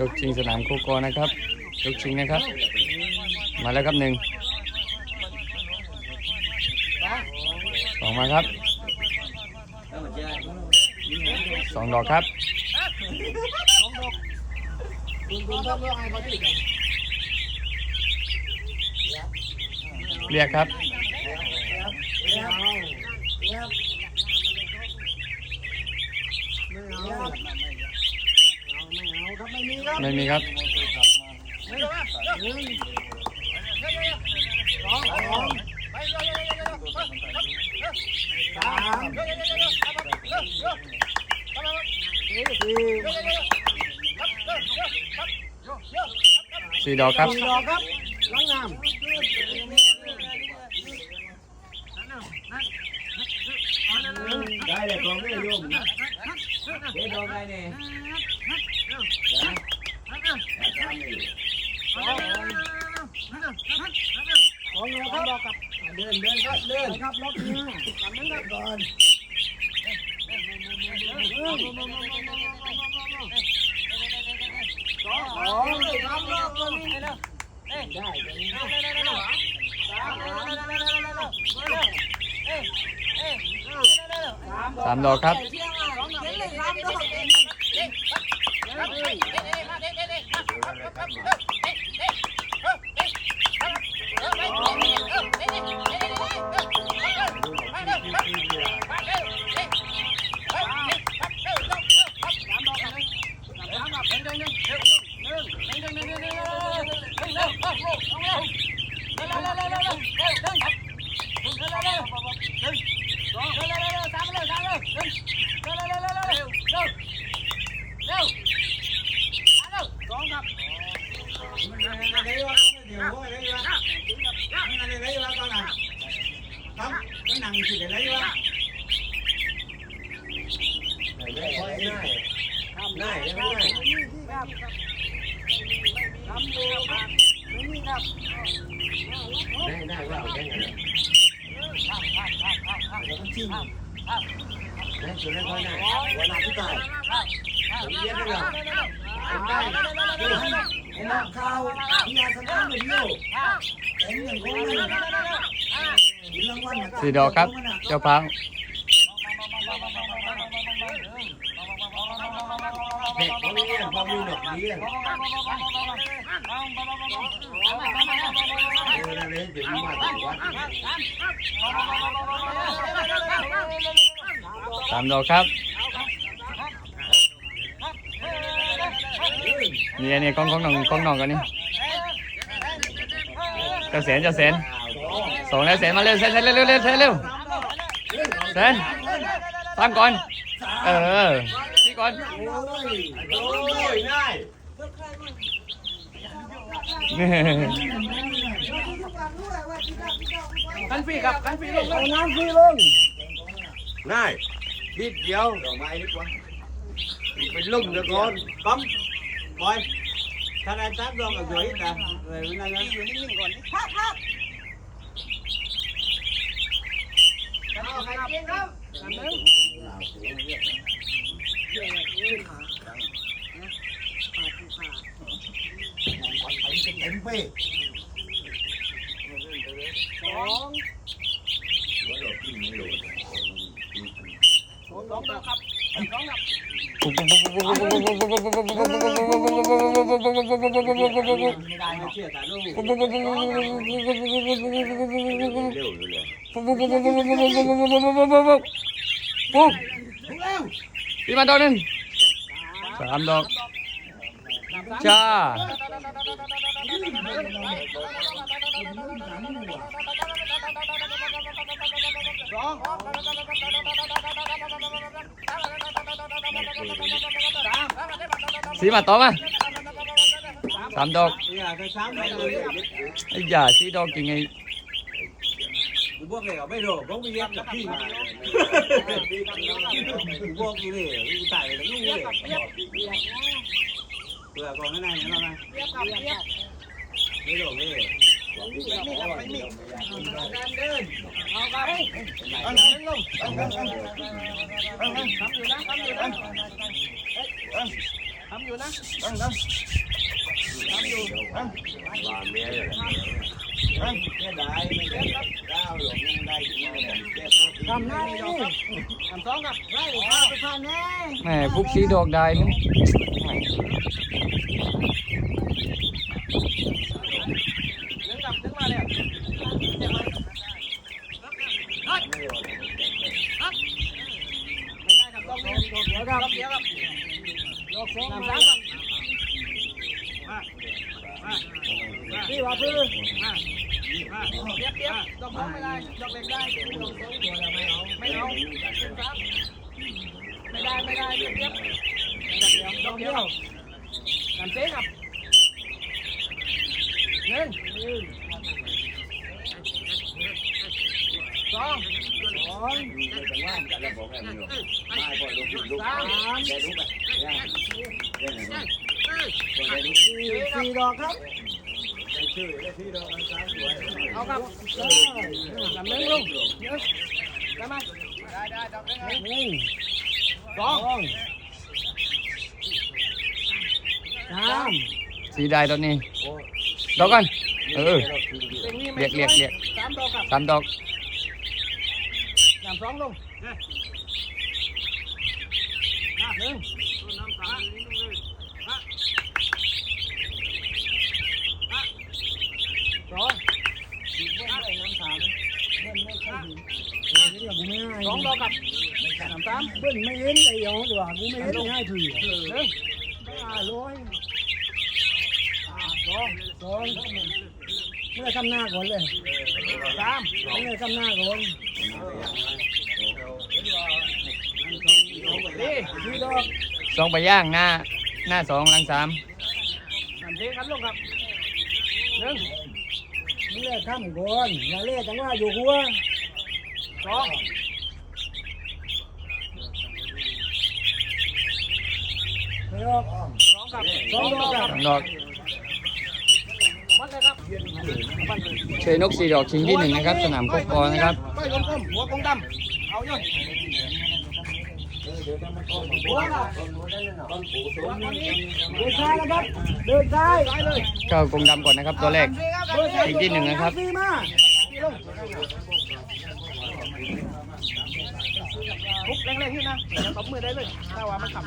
ยกชิงสนามโคกอนะครับยกชิงนะครับ มาแล้วครับหนึ่งสองมาครับสองดอกครับเรียกครับไม่ มีครับสี่ดอกครับดอกครับล้างน้ำได้เลยกองไม่ร่วมเด็ดดอกได้เนี่ย ของเราครับเดินเดินครับเดินครับล็อกนี้จำนั้นก่อนสองสองครับล็อกนี้ได้สามดอกครับได้ ได้ได้ได้ว่าได้ไงแล้วก็จิ้มได้ส่วนนั้นก็ได้วันอาทิตย์ตายผมเรียนได้หรอผมได้เดี๋ยวให้ให้นักข่าวมีอาสนะมาเดียวแต่อย่างของมัน สี่ดอกครับ เจ้าพังเด็กเขาเรียนพอมีดอกเรียนเออนั่นเลยเดี๋ยวมาถึงวัดสามดอกครับนี่อันนี้กล้องกล้องหนองกล้องหนองกันนี่จะเสนจะเสน สองแล้วเสนมาเร็วเสนเสนเร็วเร็วเร็วเสนเร็วเสนตามก่อน เออที่ก่อนโอ้ยโอ้ยง่ายกันฟรีครับกันฟรีลงเอาน้ำพี่ลงง่ายนิดเดียวดอกไม้นิดวะเป็นลุ่มเดี๋ยวก่อนปั๊มปล่อยถ้าได้ตัดดอกก็สวยนะเลยไม่ได้นอยู่นิ่งๆก่อนครกินครับอันนึง เต็มเป้สองสองดอกครับสองครับไม่ได้เนาะเชื่อตาลูกปุ๊บเร็ว เลยพี่มาดอกหนึ่งสามดอกจ้าสองสีมาต่อมาสามดอกอย่าไปซ้ำเลยไอ้ยาสีดอกจริงไง บวกเลยเหรอไม่โดนบวกไปเรียกกับพี่มาบวกกี่เลยตายเลยลูกเลยเผื่อกของข้างในนี่เราไหมไม่โดนเลยทำอยู่นะตั้งตั้งทำอยู่นะน้อยู่นะเมียน้ำอยู่ตั้งเำอยู่นะน้ ทำได้นี่ทำสองกับได้ไปทานแน่แหมพวกชี้ดอกได้นึง ไหนได้รู้สี่สี่ดอกครับได้ชื่อได้ที่เราอันสามสวยเอาครับลำหนึ่งลงหนึ่งได้ไหมได้ได้ดอกหนึ่งหนึ่งสองสามสีได้ตอนนี้ดอกกันเออเรียกเรียกเรียกสามดอก ครับสามดอกสามสองลงหนึ่งสองสองดอกครับสามสามเบิ้ลไม่เห็นไอ้ยองดีกว่ากูไม่เห็นง่ายถือหนึ่งห้าร้อยสองสองเมื่อทำหน้าก่อนเลยสามเมื่อทำหน้าก่อน สี่ สี่ดอก สองไปย่างหน้าหน้าสองหลังสามทำเทกันลงครับหนึ่งเมื่อทำก่อนอย่าเล่จังว่าอยู่หัวสองไม่ออกสองครับสองดอกคสรับองดอกวัดเลยครับวัดเลยเชยนกสีดอกชิงที่หนึ่งนะครับ สนามโคกอนะครับก้อยกลมๆหัวกงดำเอาย่อย ดินซ้ายนะครับ เดินซ้ายซ้ายเข้ากรงดำก่อนนะครับ ตัวแรกเดินซ้ายอีกที่หนึ่งนะครับ สี่มาทุบแรงๆนี่นะตบมือได้เลยถ้าว่ามันขับ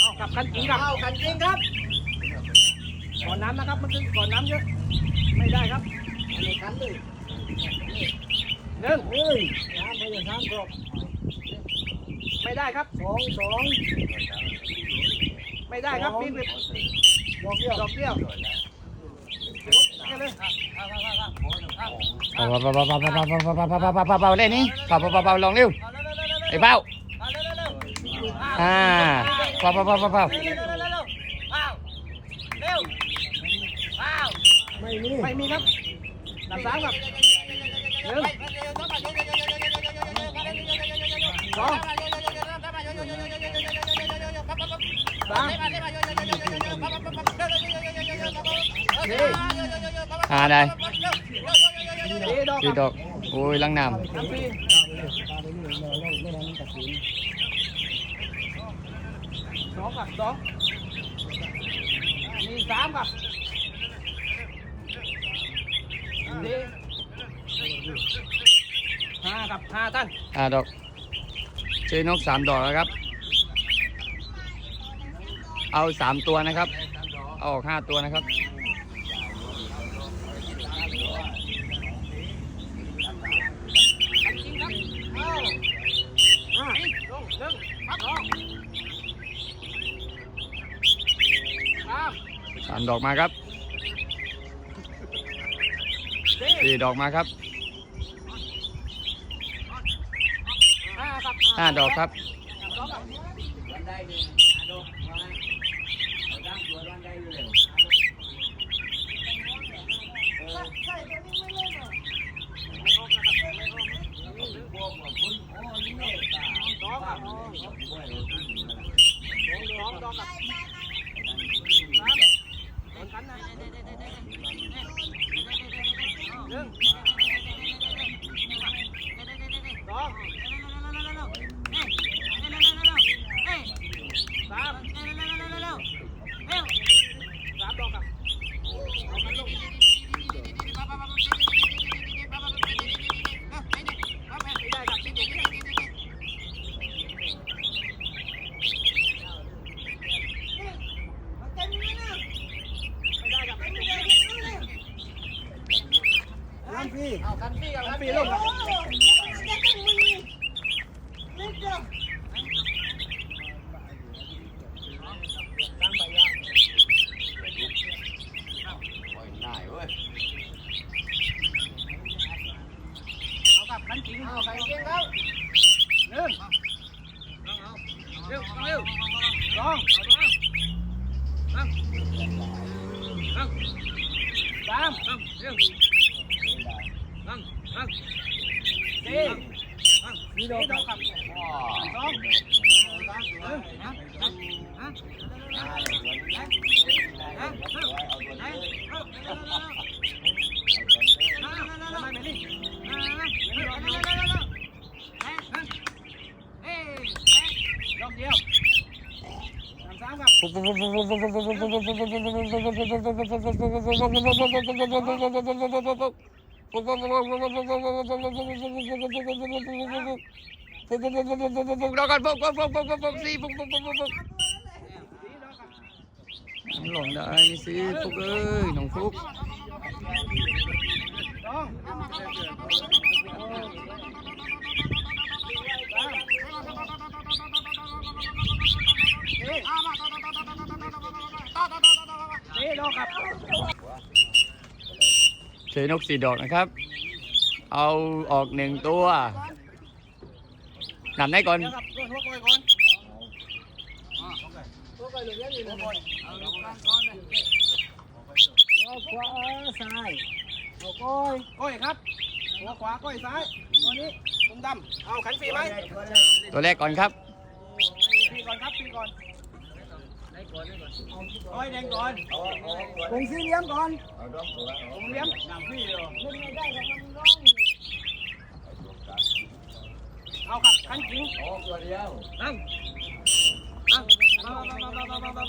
เอากลับกันจริงครับเอากันจริงครับ ก่อนน้ำนะครับมันคือก่อนน้ำเยอะ ไม่ได้ครับในคันเลยหนึ่งเฮ้ยน้ำไปอย่างน้ำกรอบไม่ได้ครับสองสองไม่ได้ครับปีนไปดอกเดียวดอกเดียวแค่เลยเบาเบาเบาเบาเบาเบาเบาเบาเบาเบาเบาเบาเบาเล่นนี้เบาเบาเบาเบาลองเร็วไอ้เป้าอ่าเบาเบาเบาเบา ไม่มีครับดับสามครับหนึ่งสองสามสี่อ่าได้สี่ดอกโอ้ยลังน้ำสองกับสองมีสามกับ สี่ห้าครับห้าท่านำอ่าดอกเชยนกสามดอกแล้วครับ เอาสามตัวนะครับ เอาออกห้าตัวนะครับห้าลงหนึ่งพักสองสามสามดอกมาครับ สี่ดอกมาครับห้าดอกครับดอก う。 หลงได้นี่สิฟุกเอ้ยน้องฟุก ดอเชยนกสี่ดอกนะครับ เอาออกหนึ่งตัวนำได้ก่อนเอวาซ้กก้อยครับหัวขวาก้อตัวนครันตัวแรกก่อนครับฟรีก่อนครับ thôi đen con cùng xin liếm con cùng liếm làm phi rồi เอาครับขันจริงโอ้ตัวเดียวนั่งนั่งลองสามสามสา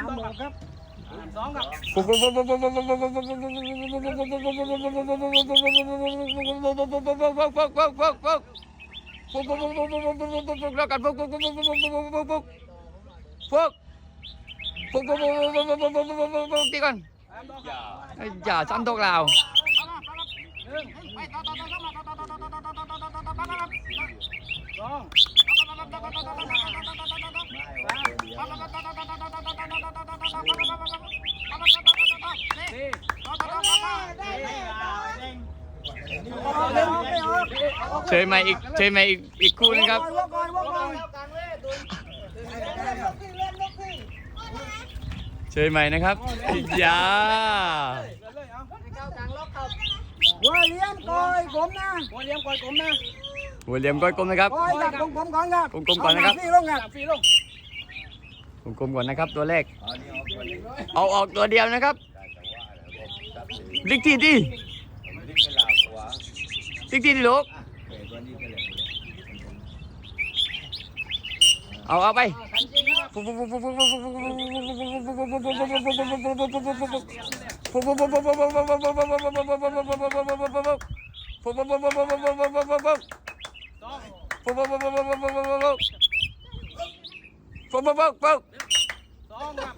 มสามครับ สองครับอย่าซ้ำตกเราสอง เชยใหม่อีกเชยใหม่อีกอีกคู่นึงครับ เชยใหม่นะครับอียาหัวเลี้ยงก้อยกมนะหัวเลี้ยงก้อยกมนะหัวเลี้ยงก้อยกมนะครับก้อยกับกลมก่อนครับกมก่อนนะครับฟีลงครับฟีลง วงกลมก่อนนะครับตัวแรก เอาออกตัวเดียวนะครับดิกที่ดิดิกที่ดิลูกเอาเอาไป ฟึบฟึบฟึบฟึบสองครับ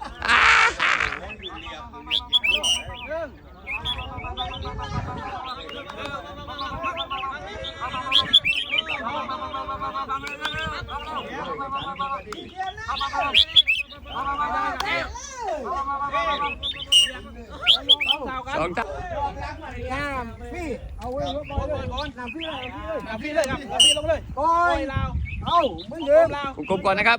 สองเท่าน้ำพี่เอาเว้ยรถบอลเลยน้ำพี่เลยน้ำพี่เลยน้ำพี่เลยน้ำพี่ลงเลยก้อยเอาไม่เยอะผมกลมก่อนนะครับ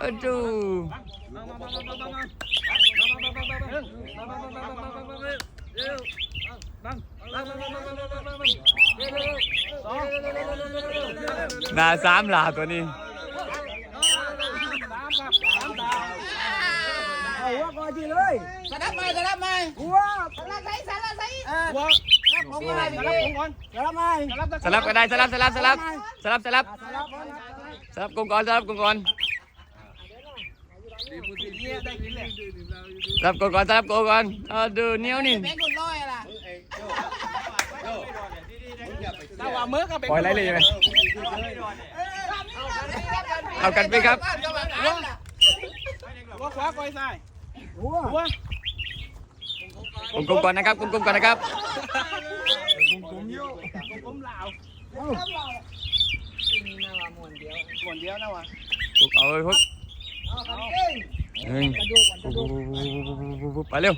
อะดูนาสามลาตัวนี้ว่าก่จีเลยสนับมาสนับมาหัวสนับใส่สนับใส่หัวสลับมก่อรับไหมสลับก็ได้สลับสลับสลับสลับสลับ สลับกงก่อนสลับกงก่อนเนี่ยได้กินเลยสลับกงก่อนสลับกงก่อนเอาดูเหนี้ยวนี่ถ้าว่ามือก็เป็นปล่อยไรเลยไหมเอากันไปครับว่าขวาก้อยซ้ายหัวหัวกงกงก่อนนะครับกงกงก่อนนะครับผมลาวเอา ส่วนเดียวนะวะเอาเลยพุกหนึ่งไปเร็ว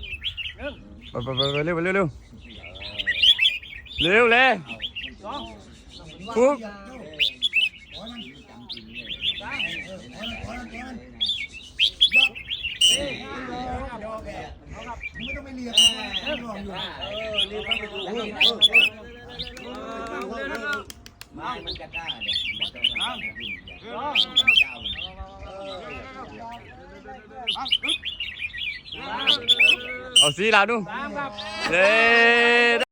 ไปไปไปไปเร็วไปเร็วเร็วเร็วเลยสองพุกไม่ต้องไปเรียนลองอยู่เออนี่ต้องไปดูเออเออ ไม่มันจะกล้าเนี่ยมันจะกล้าเจ้ามันเอาสีลาดูเด้